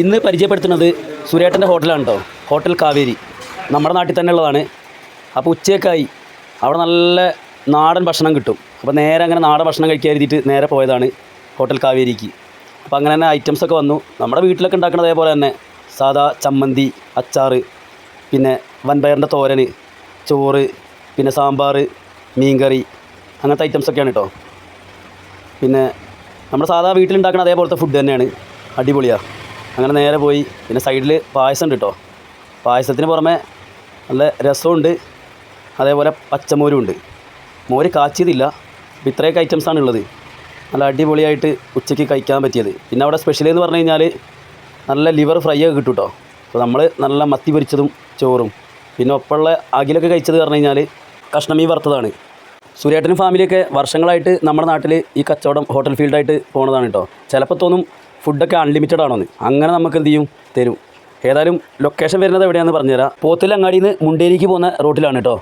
ഇന്ന് പരിചയപ്പെടുത്തുന്നത് സുരേട്ടന്റെ ഹോട്ടലാണ് കേട്ടോ ഹോട്ടൽ കാവേരി. നമ്മുടെ നാട്ടിൽ തന്നെ ഉള്ളതാണ്. അപ്പോൾ ഉച്ചയ്ക്കായി അവിടെ നല്ല നാടൻ ഭക്ഷണം കിട്ടും. അപ്പോൾ നേരെ അങ്ങനെ നാടൻ ഭക്ഷണം കഴിക്കാൻ എഴുതിയിട്ട് നേരെ പോയതാണ് ഹോട്ടൽ കാവേരിക്ക്. അപ്പോൾ അങ്ങനെ തന്നെ ഐറ്റംസൊക്കെ വന്നു. നമ്മുടെ വീട്ടിലൊക്കെ ഉണ്ടാക്കുന്ന അതേപോലെ തന്നെ സാദാ ചമ്മന്തി അച്ചാറ് പിന്നെ വൻപയറിന്റെ തോരൻ ചോറ് പിന്നെ സാമ്പാർ മീൻകറി അങ്ങനത്തെ ഐറ്റംസൊക്കെയാണ് കേട്ടോ പിന്നെ നമ്മുടെ സാധാ വീട്ടിലുണ്ടാക്കുന്ന അതേപോലത്തെ ഫുഡ് തന്നെയാണ്. അടിപൊളിയാണ് അങ്ങനെ നേരെ പോയി. പിന്നെ സൈഡിൽ പായസം ഉണ്ട് കേട്ടോ പായസത്തിന് പുറമെ നല്ല രസമുണ്ട്. അതേപോലെ പച്ചമോരും ഉണ്ട്. മോര് കാച്ചിയതില്ല. അപ്പോൾ ഇത്രയൊക്കെ ഐറ്റംസാണ് ഉള്ളത്. നല്ല അടിപൊളിയായിട്ട് ഉച്ചയ്ക്ക് കഴിക്കാൻ പറ്റിയത്. പിന്നെ അവിടെ സ്പെഷ്യൽ എന്ന് പറഞ്ഞു കഴിഞ്ഞാൽ നല്ല ലിവർ ഫ്രൈ ഒക്കെ കിട്ടും കേട്ടോ അപ്പോൾ നമ്മൾ നല്ല മത്തി പൊരിച്ചതും ചോറും. പിന്നെ ഒപ്പമുള്ള അകിലൊക്കെ കഴിച്ചത് പറഞ്ഞു കഴിഞ്ഞാൽ കഷ്ണമീ വറുത്തതാണ്. സുരേട്ടനും ഫാമിലിയൊക്കെ വർഷങ്ങളായിട്ട് നമ്മുടെ നാട്ടിൽ ഈ കച്ചവടം ഹോട്ടൽ ഫീൽഡായിട്ട് പോണതാണ് കേട്ടോ ചിലപ്പോൾ തോന്നും ഫുഡൊക്കെ അൺലിമിറ്റഡ് ആണോന്ന്. അങ്ങനെ നമുക്ക് എന്ത് ചെയ്യും? തരും. ഏതായാലും ലൊക്കേഷൻ വരുന്നത് എവിടെയാണെന്ന് പറഞ്ഞുതരാം. പോത്തിലങ്ങാടിയിൽ നിന്ന് മുണ്ടേരിക്ക് പോകുന്ന റൂട്ടിലാണ് കേട്ടോ